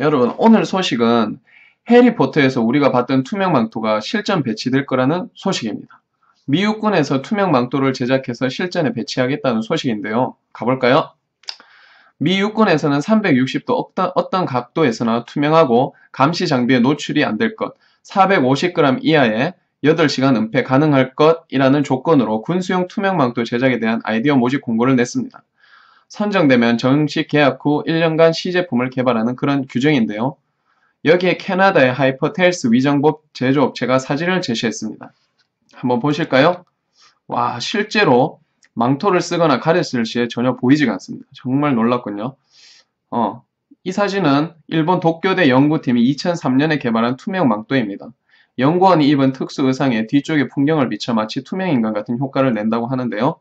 여러분 오늘 소식은 해리포터에서 우리가 봤던 투명 망토가 실전 배치될 거라는 소식입니다. 미 육군에서 투명 망토를 제작해서 실전에 배치하겠다는 소식인데요. 가볼까요? 미 육군에서는 360도 어떤, 어떤 각도에서나 투명하고 감시 장비에 노출이 안 될 것, 450g 이하의 8시간 은폐 가능할 것이라는 조건으로 군수용 투명망토 제작에 대한 아이디어 모집 공고를 냈습니다. 선정되면 정식 계약 후 1년간 시제품을 개발하는 그런 규정인데요. 여기에 캐나다의 하이퍼텔스 위정법 제조업체가 사진을 제시했습니다. 한번 보실까요? 와, 실제로 망토를 쓰거나 가렸을 시에 전혀 보이지가 않습니다. 정말 놀랐군요. 어, 이 사진은 일본 도쿄대 연구팀이 2003년에 개발한 투명 망토입니다. 연구원이 입은 특수 의상에 뒤쪽에 풍경을 비춰 마치 투명 인간 같은 효과를 낸다고 하는데요.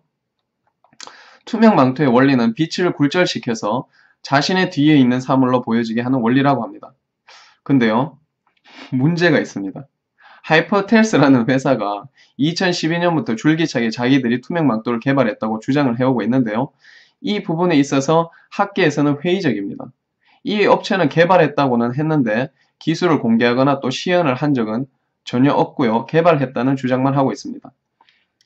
투명 망토의 원리는 빛을 굴절시켜서 자신의 뒤에 있는 사물로 보여지게 하는 원리라고 합니다. 근데요, 문제가 있습니다. 하이퍼텔스라는 회사가 2012년부터 줄기차게 자기들이 투명 망토를 개발했다고 주장을 해오고 있는데요. 이 부분에 있어서 학계에서는 회의적입니다. 이 업체는 개발했다고는 했는데 기술을 공개하거나 또 시연을 한 적은 전혀 없고요. 개발했다는 주장만 하고 있습니다.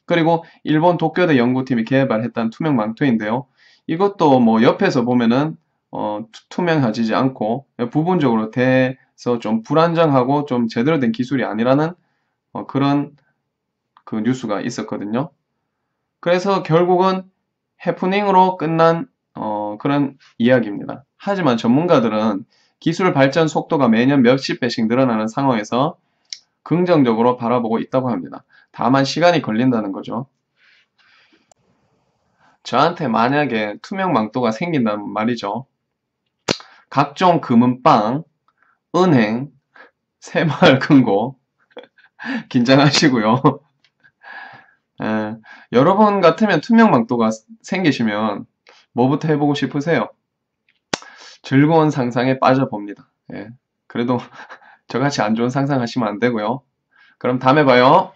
그리고 일본 도쿄대 연구팀이 개발했다는 투명 망토인데요. 이것도 뭐 옆에서 보면은 어, 투명하지 않고 부분적으로 돼서 좀 불안정하고 좀 제대로 된 기술이 아니라는 어, 그런 그 뉴스가 있었거든요. 그래서 결국은 해프닝으로 끝난 어, 그런 이야기입니다. 하지만 전문가들은 기술 발전 속도가 매년 몇십 배씩 늘어나는 상황에서 긍정적으로 바라보고 있다고 합니다. 다만 시간이 걸린다는 거죠. 저한테 만약에 투명 망토가 생긴다면 말이죠. 각종 금은빵, 은행, 새마을 금고 긴장하시고요. 에, 여러분 같으면 투명 망토가 생기시면 뭐부터 해보고 싶으세요? 즐거운 상상에 빠져봅니다. 예, 그래도 저같이 안 좋은 상상하시면 안 되고요. 그럼 다음에 봐요.